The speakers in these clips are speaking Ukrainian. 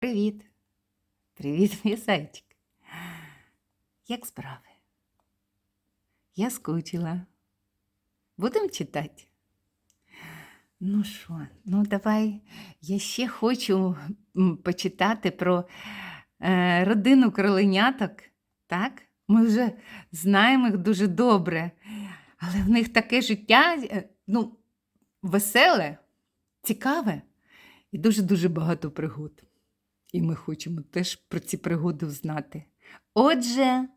Привіт. Привіт, мій зайчик. Як справи? Я скучила. Будемо читати? Ну що, ну давай. Я ще хочу почитати про е, родину кроленяток. Так? Ми вже знаємо їх дуже добре. Але в них таке життя е, ну, веселе, цікаве і дуже-дуже багато пригод. І ми хочемо теж про ці пригоди знати. Отже,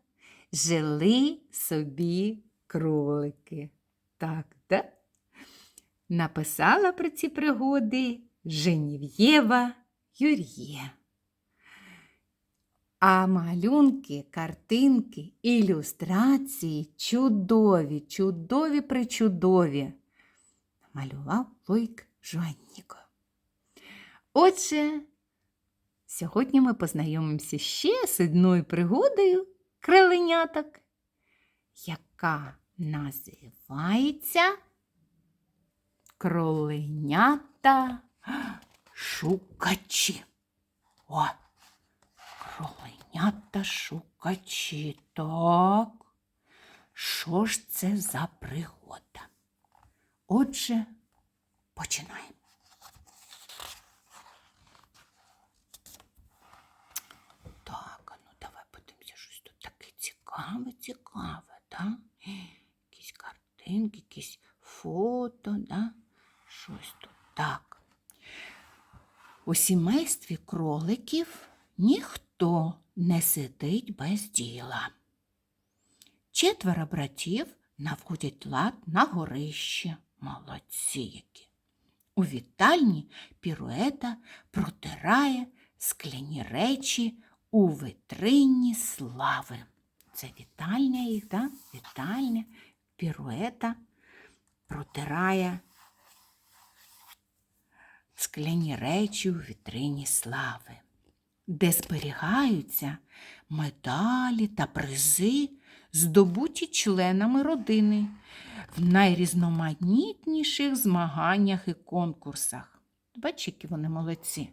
жили собі кролики. Так, да? Написала про ці пригоди Женів'єва Юр'є. А малюнки, картинки, ілюстрації чудові, чудові причудові. Малював Лойк Жуанніко. Отже, сьогодні ми познайомимося ще з одною пригодою криленяток, яка називається Кроленята шукачі. О, кроленята шукачі. Так. Що ж це за пригода? Отже, починаємо. Так, а ну давай подивимося, щось тут таке цікаве, цікаве, да? Якісь картинки, якісь фото, да? Щось тут так. У сімействі кроликів ніхто не сидить без діла. Четверо братів наводять лад на горище. Молодці які. У вітальні піруета протирає скляні речі у витрині слави. Це вітальня їх, да? вітальня, піруета протирає скляні речі у вітрині слави, де зберігаються медалі та призи, здобуті членами родини в найрізноманітніших змаганнях і конкурсах. Бачиш, які вони молодці.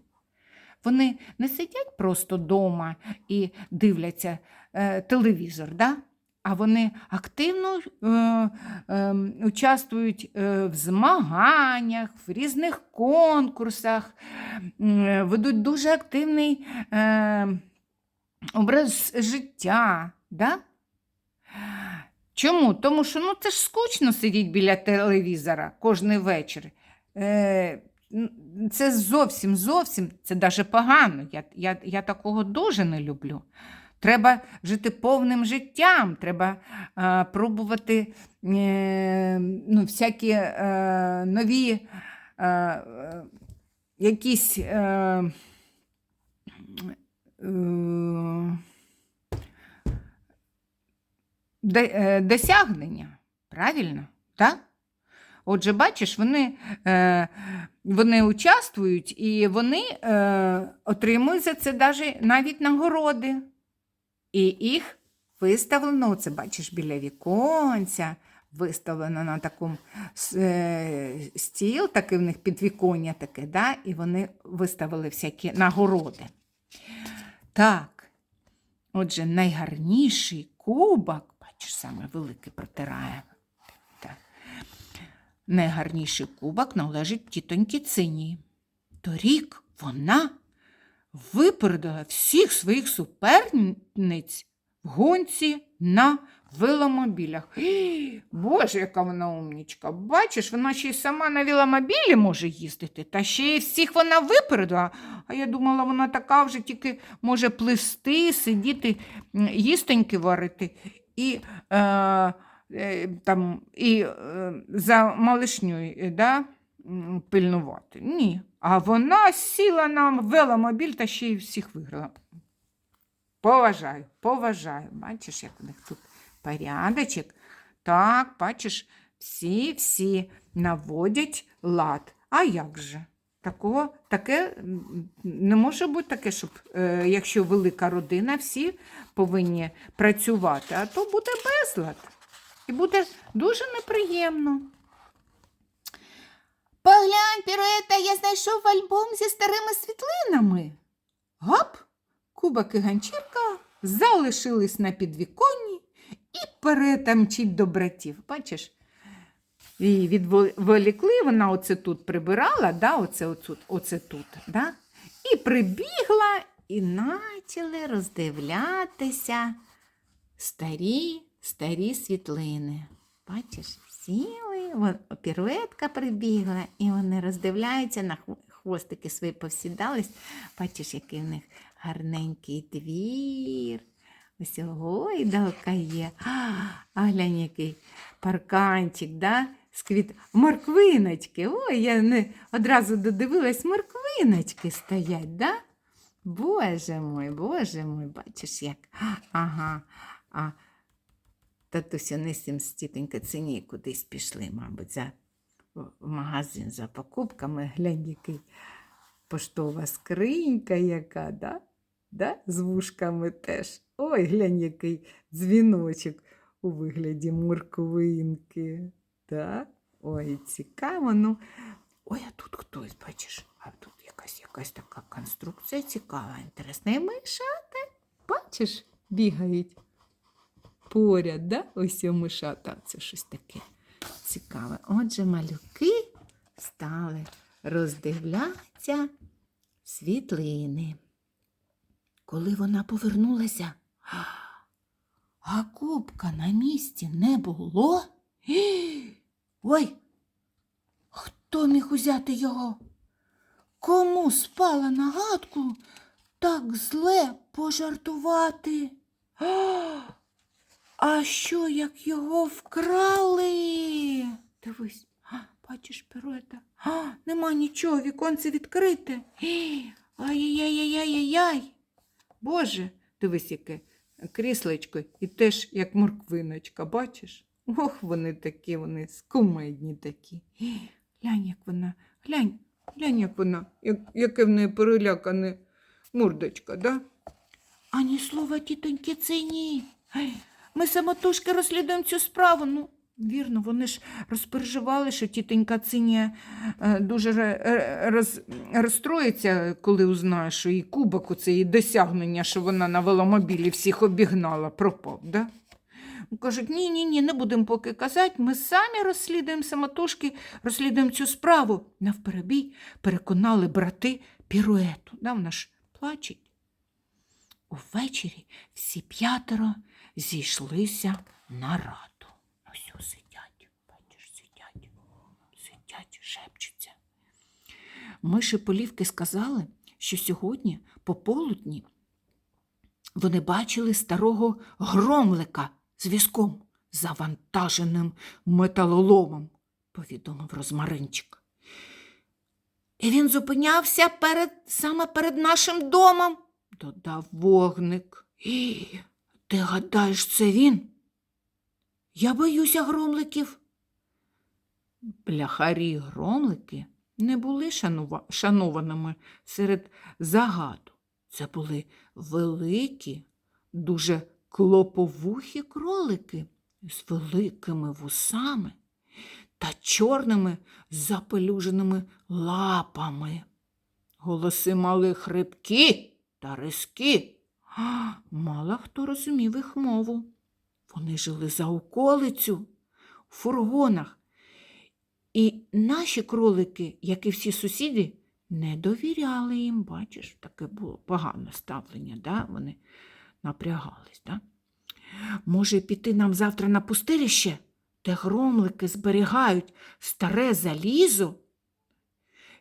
Вони не сидять просто вдома і дивляться е, телевізор, да? а вони активно е, е, участвують е, в змаганнях, в різних конкурсах, е, ведуть дуже активний е, образ життя. Да? Чому? Тому що ну, це ж скучно сидіти біля телевізора кожен вечір. Е, це зовсім, зовсім, це даже погано. Я, я, я такого дуже не люблю. Треба жити повним життям, треба е, пробувати е, ну, всякі е, нові е, е, якісь. Е, е, е, досягнення. Правильно? Так? Отже, бачиш, вони, е, вони участвують і вони е, отримують за це навіть нагороди. І їх виставлено, це бачиш, біля віконця, виставлено на такому е, стіл, такий в них підвіконня таке, да? і вони виставили всякі нагороди. Так, отже, найгарніший кубок, бачиш, саме великий протирає. Найгарніший кубок належить тітоньки Цині. Торік вона випередила всіх своїх суперниць в гонці на веломобілях. Боже, яка вона умнічка. Бачиш, вона ще й сама на веломобілі може їздити, та ще й всіх вона випередила. А я думала, вона така вже тільки може плисти, сидіти, м, їстоньки варити і, е, там, і е, за малишньою е, да, пильнувати. Ні. А вона сіла на веломобіль та ще й всіх виграла. Поважаю, поважаю. Бачиш, як у них тут порядочок. Так, бачиш, всі-всі наводять лад. А як же? Такого, таке не може бути таке, щоб е, якщо велика родина, всі повинні працювати, а то буде безлад. І буде дуже неприємно. Поглянь, Піруета, я знайшов альбом зі старими світлинами. Гап, кубок і ганчірка залишились на підвіконні і перетамчить до братів. Бачиш? Її відволікли, вона оце тут прибирала, да, оце, оце, оце тут. Да? І прибігла, і почали роздивлятися старі, старі світлини. Бачиш, сіли, піруетка прибігла, і вони роздивляються на хвостики свої повсідались. Бачиш, який в них гарненький двір. Ось гойдалка є. А глянь, який парканчик, да? з квіт... Морквиночки. Ой, я не одразу додивилась, морквиночки стоять, да? Боже мой, боже мой, бачиш як. Ага. А татусь вони з тітонька цині кудись пішли, мабуть, за, в магазин за покупками. Глянь, який поштова скринька яка, да? Да? з вушками теж. Ой, глянь, який дзвіночок у вигляді морквинки. Да? Ой, цікаво. Ну. Ой, а тут хтось, бачиш, а тут якась, якась така конструкція цікава, інтересна. І мишата, бачиш, бігають поряд, да? ось у мишата. Це щось таке цікаве. Отже, малюки стали роздивлятися світлини. Коли вона повернулася, а кубка на місці не було. Ой, хто міг узяти його? Кому спала на гадку так зле пожартувати? А, що, як його вкрали? Дивись, а, бачиш, пируета. А, нема нічого, віконце відкрите. Ай-яй-яй-яй-яй-яй. Боже, дивись, яке кріслечко, і теж як морквиночка, бачиш? Ох, вони такі, вони скумедні такі. Глянь, як вона, глянь, глянь, як вона, як, яке в неї перелякане мордочка, да? Ані слова тітоньки цині. Ми самотужки розслідуємо цю справу. Ну, вірно, вони ж розпереживали, що тітонька Цинія е, дуже е, роз, розстроїться, коли узнає, що її кубок, оце її досягнення, що вона на веломобілі всіх обігнала, пропав. Да? Кажуть, ні, ні, ні, не будемо поки казати. Ми самі розслідуємо самотужки, розслідуємо цю справу. Навперебій переконали брати піруету. Да, вона ж плачеть. Увечері всі п'ятеро зійшлися на раду. Ось ось сидять, бачиш, сидять, сидять, шепчуться. Миші полівки сказали, що сьогодні пополудні вони бачили старого громлика з візком, завантаженим металоломом, повідомив розмаринчик. І він зупинявся перед, саме перед нашим домом, додав вогник. І ти гадаєш, це він? Я боюся громликів. Бляхарі громлики не були шанува- шанованими серед загаду. Це були великі, дуже клоповухі кролики з великими вусами та чорними запелюженими лапами. Голоси мали хрипкі та різкі. Мало хто розумів їх мову. Вони жили за околицю, у фургонах. І наші кролики, як і всі сусіди, не довіряли їм. Бачиш, таке було погане ставлення, да? вони напрягались. Да? Може, піти нам завтра на пустирище, де громлики зберігають старе залізо?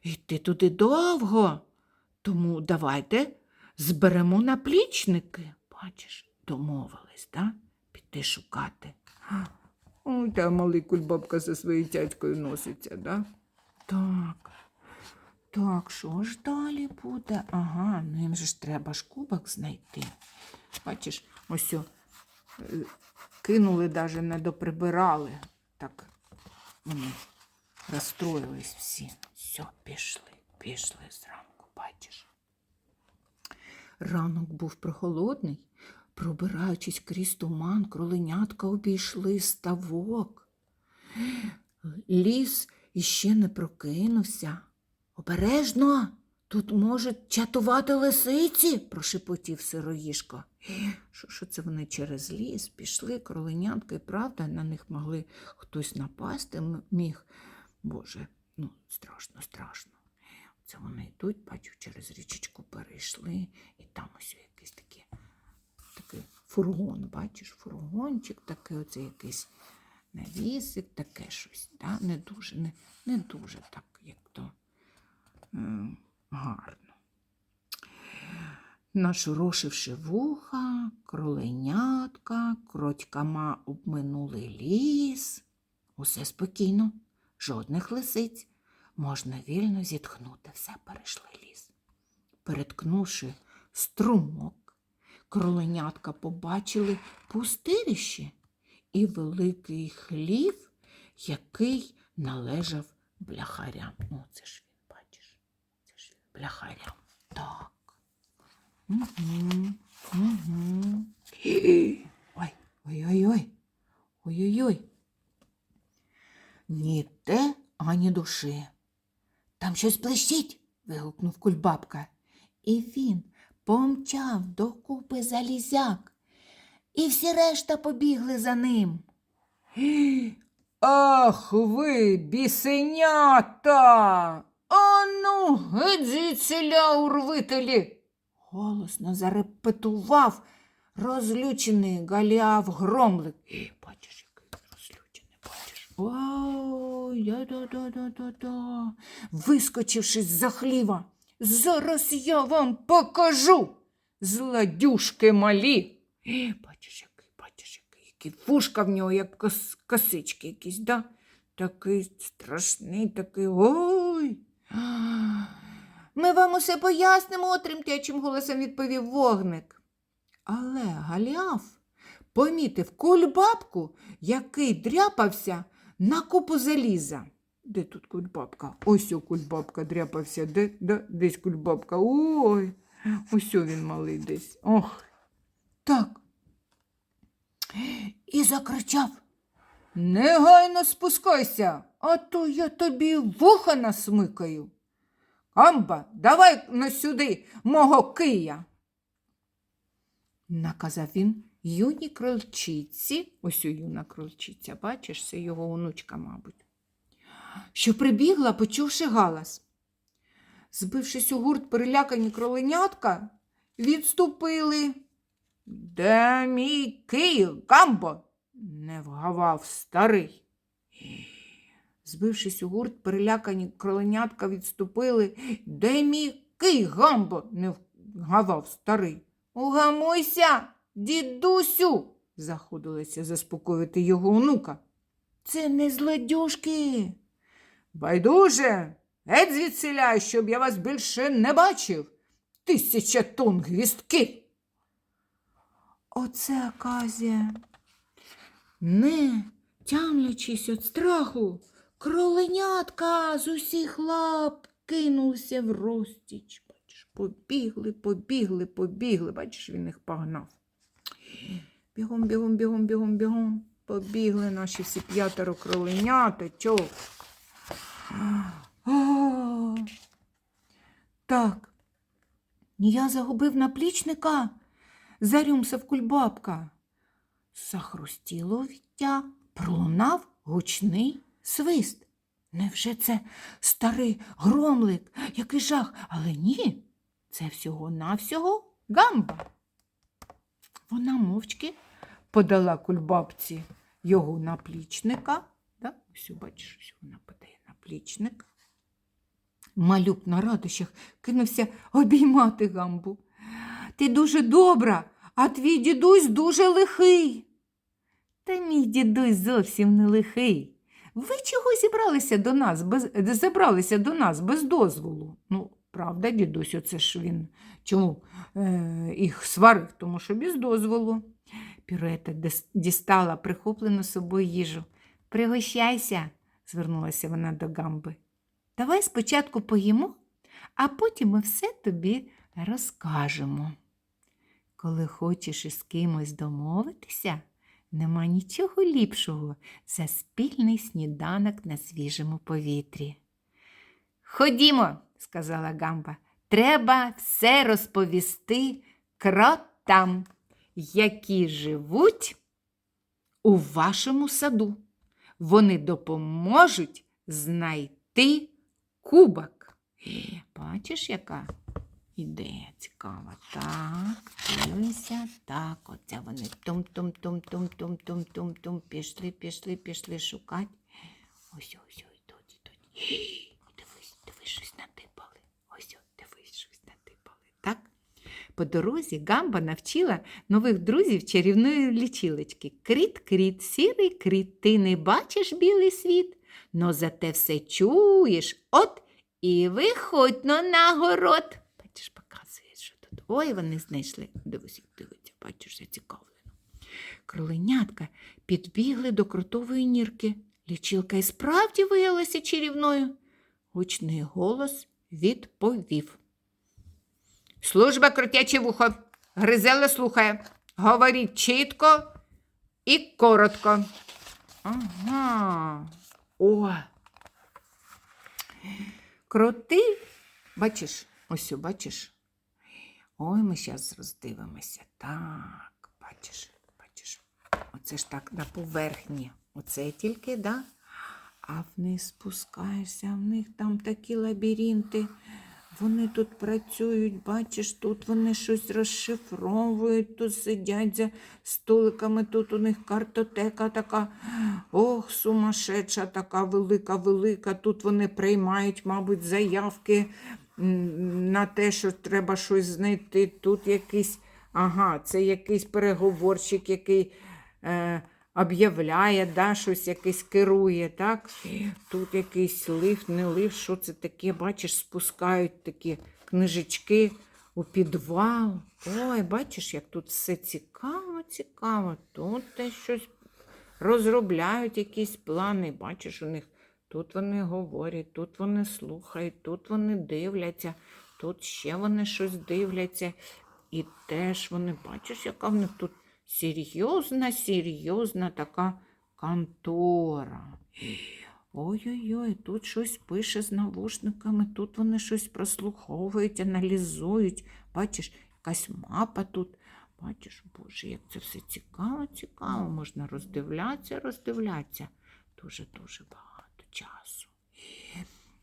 Йти туди довго. Тому давайте зберемо наплічники. Бачиш, домовились, да? піти шукати. Ой, та малий кульбабка за своєю тятькою носиться, да? Так. Так, що ж далі буде? Ага, ну їм же ж треба ж кубок знайти. Бачиш, ось о, е, кинули, навіть не доприбирали. Так вони розстроїлись всі. Все, пішли, пішли зранку, бачиш. Ранок був прохолодний, пробираючись крізь туман, кроленятка обійшли ставок. Ліс іще не прокинувся. Обережно, Тут можуть чатувати лисиці, прошепотів сироїшко. Що, що це вони через ліс пішли, кроленятка, і правда, на них могли хтось напасти міг. Боже, ну страшно, страшно. Це вони йдуть, бачу, через річечку перейшли, і там ось якийсь такий, такий фургон, бачиш, фургончик такий, оце якийсь навісик, таке щось. Да? Не дуже, не, не дуже так, як то гарно. Нашорошивши вуха, кроленятка, кротькама обминули ліс. Усе спокійно, жодних лисиць. Можна вільно зітхнути, все перейшли ліс. Переткнувши струмок, кроленятка побачили пустирище і великий хлів, який належав бляхарям. Ну, це ж він, бачиш, це ж він бляхарям. Так. Угу. Угу. Ой, ой-ой-ой. Ой-ой-ой. Ні те, ані душі. Там щось блищить. вигукнув кульбабка. І він помчав до купи залізяк, і всі решта побігли за ним. Ах ви, бісенята! Ану, геть звідсіля, урвителі! Голосно зарепетував розлючений галяв громлик. І бачиш, який розлючений, бачиш. Ой, да-да-да-да-да-да. Вискочивши з-за хліва, зараз я вам покажу, зладюшки малі. І бачиш, який, бачиш, який, який фушка в нього, як кос, косички якісь, да? Такий страшний, такий ой. Ми вам усе пояснимо, тремтячим голосом відповів вогник. Але Галяв помітив кульбабку, який дряпався на купу заліза. Де тут кульбабка? Ось о кульбабка дряпався. Де, де, десь кульбабка. Ой, ось він малий десь. Ох. Так. І закричав. Негайно спускайся, а то я тобі вуха насмикаю. Амба, давай на сюди мого кия. Наказав він юній крольчиці, ось у юна крольчиця, бачиш, це його онучка, мабуть, що прибігла, почувши галас. Збившись у гурт, перелякані кроленятка, відступили. Де мій кий, гамбо? не вгавав старий. Збившись у гурт, перелякані кроленятка відступили. Де мій кий, гамбо? не вгавав старий. Угамуйся, дідусю, заходилася заспокоїти його онука. Це не злодюшки. Байдуже, геть звідсіля, щоб я вас більше не бачив. Тисяча тонн гвістків. Оце оказія. Не тямлячись від страху, кроленятка з усіх лап кинувся в розтіч. Бачиш, побігли, побігли, побігли. Бачиш, він їх погнав. Бігом, бігом, бігом, бігом, бігом. Побігли наші всі п'ятеро кроленяточок. Так. Я загубив наплічника, зарюмсав кульбабка. Захрустіло віття, пролунав гучний свист. Невже це старий громлик, який жах? Але ні, це всього-навсього гамба. Вона мовчки подала кульбабці його наплічника. Да? Ось, бачиш, ось вона подає наплічник. Малюк на радощах кинувся обіймати гамбу. Ти дуже добра, а твій дідусь дуже лихий. Та мій дідусь зовсім не лихий. Ви чого зібралися до нас без, забралися до нас без дозволу? Ну, правда, дідусь, оце ж він чому е, їх сварив, тому що без дозволу. Піруета дис- дістала прихоплену собою їжу. Пригощайся, звернулася вона до гамби. Давай спочатку поїмо, а потім ми все тобі розкажемо. Коли хочеш із кимось домовитися, нема нічого ліпшого за спільний сніданок на свіжому повітрі. Ходімо, сказала Гамба, треба все розповісти кротам, які живуть у вашому саду. Вони допоможуть знайти кубок. Бачиш, яка ідея цікава. Так, дивися, так, оце вони тум-тум-тум-тум-тум-тум-тум-тум. Пішли, пішли, пішли шукати. Ось, ось, ось, тут, тут. Дивись, дивись, щось натипали. Ось, ось, дивись, щось натипали. Так? По дорозі Гамба навчила нових друзів чарівної лічилочки. Кріт-кріт, сірий кріт, ти не бачиш білий світ, но зате все чуєш. От і виходь но на город. Бачиш, показує, що тут. Ой, вони знайшли. Дивись, дивиться, бачиш, зацікавлено. Кроленятка підбігли до крутової нірки. Лічилка і справді виявилася чарівною. Гучний голос відповів. Служба крутяче вухо. Гризела слухає. Говоріть чітко і коротко. Ага. О. Кроти. Бачиш, ось, бачиш. Ой, ми зараз роздивимося. Так, бачиш, бачиш. Оце ж так на поверхні. Оце тільки, да? А вниз спускаєшся, в них там такі лабіринти. Вони тут працюють, бачиш, тут вони щось розшифровують, тут сидять за столиками, тут у них картотека така, ох, сумасшедша, така велика, велика. Тут вони приймають, мабуть, заявки на те, що треба щось знайти. Тут якийсь, ага, це якийсь переговорщик, який. Е, об'являє, да, щось якесь керує, так? Тут якийсь лифт, не лифт, що це таке, бачиш, спускають такі книжечки у підвал. Ой, бачиш, як тут все цікаво, цікаво. Тут те щось розробляють якісь плани. Бачиш, у них тут вони говорять, тут вони слухають, тут вони дивляться, тут ще вони щось дивляться. І теж вони, бачиш, яка в них тут серйозна, серйозна така контора. Ой-ой-ой, тут щось пише з навушниками, тут вони щось прослуховують, аналізують. Бачиш, якась мапа тут. Бачиш, Боже, як це все цікаво, цікаво. Можна роздивлятися, роздивлятися. Дуже-дуже багато часу.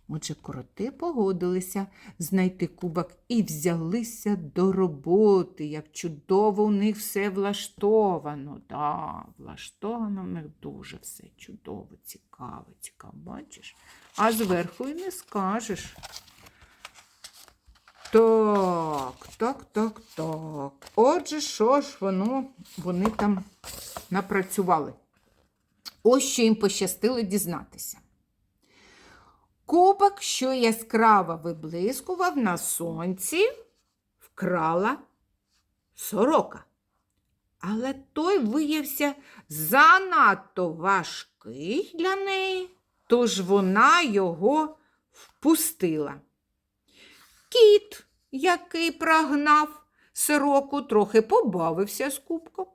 Отже, кроти погодилися знайти кубок і взялися до роботи. Як чудово у них все влаштовано. Да, влаштовано в них дуже все чудово, цікаво, цікаво, бачиш? А зверху і не скажеш. Так, так, так, так. Отже, що ж воно, вони там напрацювали? Ось що їм пощастило дізнатися. Кубок, що яскраво виблискував на сонці, вкрала сорока. Але той виявився занадто важкий для неї, тож вона його впустила. Кіт, який прогнав сороку, трохи побавився з кубком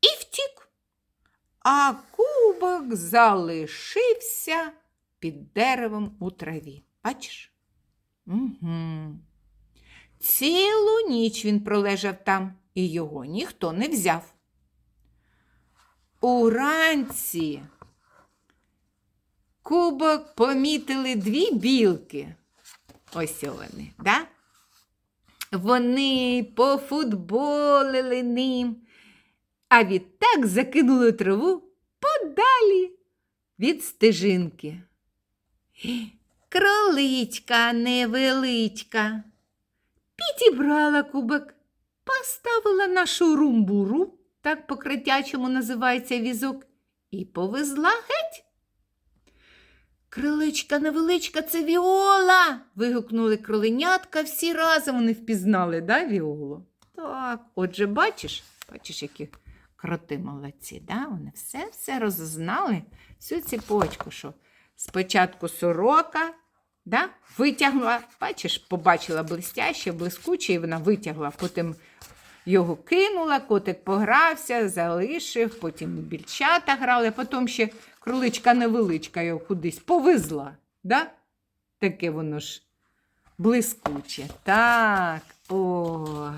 і втік. А кубок залишився під деревом у траві. Бачиш? Угу. Цілу ніч він пролежав там, і його ніхто не взяв. Уранці кубок помітили дві білки. Ось вони, да? Вони пофутболили ним, а відтак закинули траву подалі від стежинки. Кроличка невеличка. Підібрала кубок, поставила на шурумбуру, так по-критячому називається візок, і повезла геть. Криличка невеличка, це Віола. вигукнули кроленятка, всі разом вони впізнали, да, Віолу? Так, отже, бачиш, бачиш, які кроти молодці, да? вони все-все роззнали, всю ціпочку, що спочатку сорока, да? витягла, бачиш, побачила блистяще, блискуче, і вона витягла, потім його кинула, котик погрався, залишив, потім більчата грали, потім ще кроличка невеличка його кудись повезла. Да? Таке воно ж блискуче. Так. О.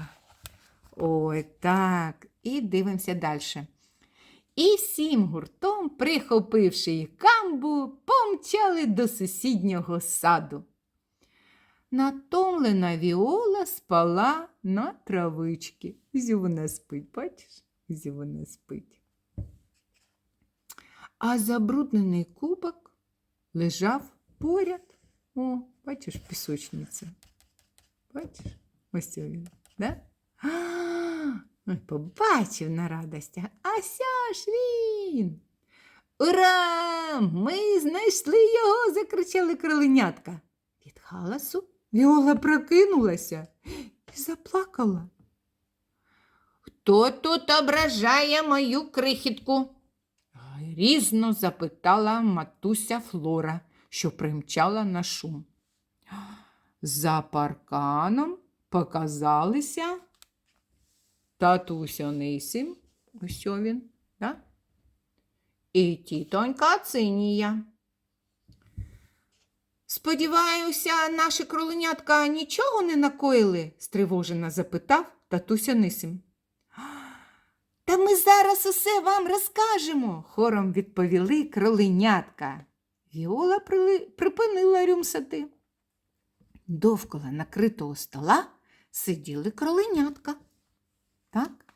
Ой, так. І дивимося далі. І всім гуртом, прихопивши їх камбу, помчали до сусіднього саду. Натомлена Віола спала на травичці. Зю вона спить, бачиш? Зю вона спить. А забруднений кубок лежав поряд. О, бачиш, пісочниця. Бачиш? Ось він, да? Побачив на радостях. А ся ж він. Ура! Ми знайшли його! закричали кроленятка. Від галасу Віола прокинулася і заплакала. Хто тут ображає мою крихітку? Різно запитала матуся Флора, що примчала на шум. За парканом показалися татуся Нисим, ось він, да? і тітонька Цинія. Сподіваюся, наші кроленятка нічого не накоїли? стривожено запитав татуся Нисим. Та ми зараз усе вам розкажемо, хором відповіли кроленятка. Віола припинила рюмсати. Довкола накритого стола сиділи кроленятка. Так?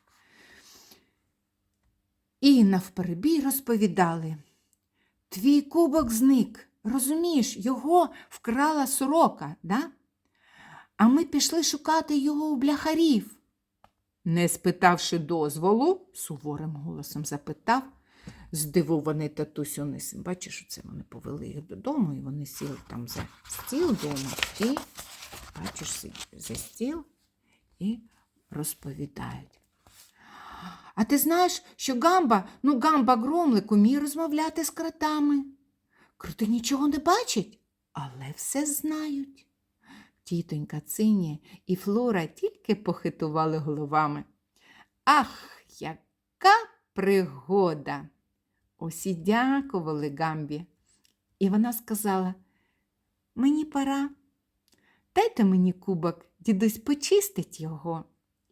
І навперебій розповідали. Твій кубок зник. Розумієш, його вкрала сорока, да? а ми пішли шукати його у бляхарів. Не спитавши дозволу, суворим голосом запитав здивований татусь Онисим. Бачиш, оце вони повели їх додому, і вони сіли там за стіл вдома і, бачиш, за стіл і розповідають. А ти знаєш, що Гамба, ну Гамба Громлик уміє розмовляти з кротами. Кроти нічого не бачать, але все знають. Тітонька Цині і Флора тільки похитували головами. Ах, яка пригода! Усі дякували Гамбі. І вона сказала: Мені пора. Дайте мені кубок, дідусь почистить його,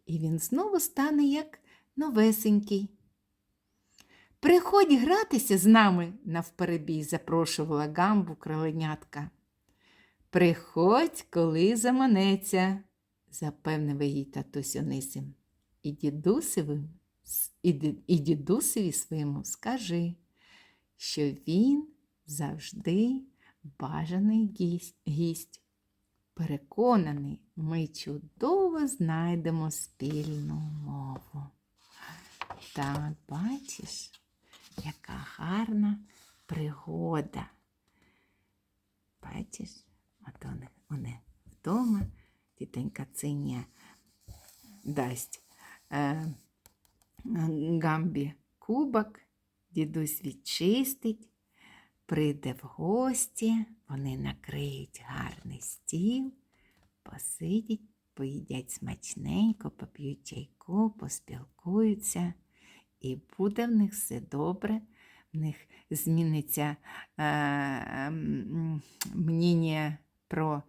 і він знову стане як новесенький. Приходь гратися з нами, навперебій запрошувала гамбу кроленятка. Приходь, коли заманеться, запевнив їй татусь Онисим. І дідусеві, і дідусеві своєму скажи, що він завжди бажаний гість. Переконаний, ми чудово знайдемо спільну мову. Так, бачиш, яка гарна пригода. Бачиш, от вони, вони вдома, тітенька Циня дасть е, Гамбі кубок, дідусь відчистить, прийде в гості, вони накриють гарний стіл, посидять, поїдять смачненько, поп'ють чайку, поспілкуються, і буде в них все добре. В них зміниться е, м, мнення про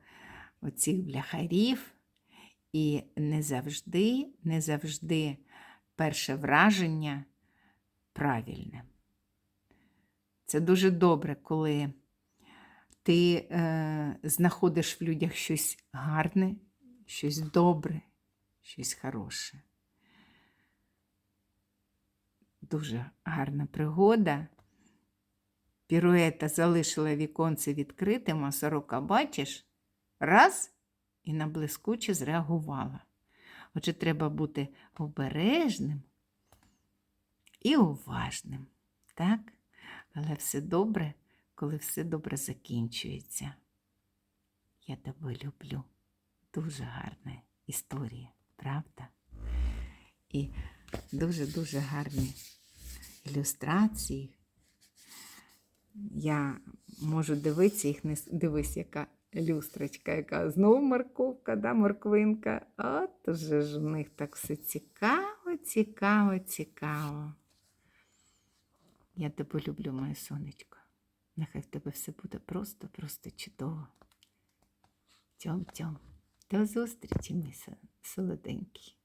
оцих бляхарів, і не завжди, не завжди перше враження правильне. Це дуже добре, коли ти е, знаходиш в людях щось гарне, щось добре, щось хороше. Дуже гарна пригода. Піруета залишила віконце відкритим, а сорока, бачиш, раз і на блискуче зреагувала. Отже, треба бути обережним і уважним. Так? Але все добре, коли все добре закінчується. Я тебе люблю. Дуже гарна історія, правда? І дуже-дуже гарні ілюстрації. Я можу дивитися їх, не дивись, яка люстрочка, яка знову морковка, да, морквинка. От уже ж в них так все цікаво, цікаво, цікаво. Я тебе люблю, моє сонечко. Нехай в тебе все буде просто, просто чудово. Тьом-тьом. До зустрічі, мій солоденький.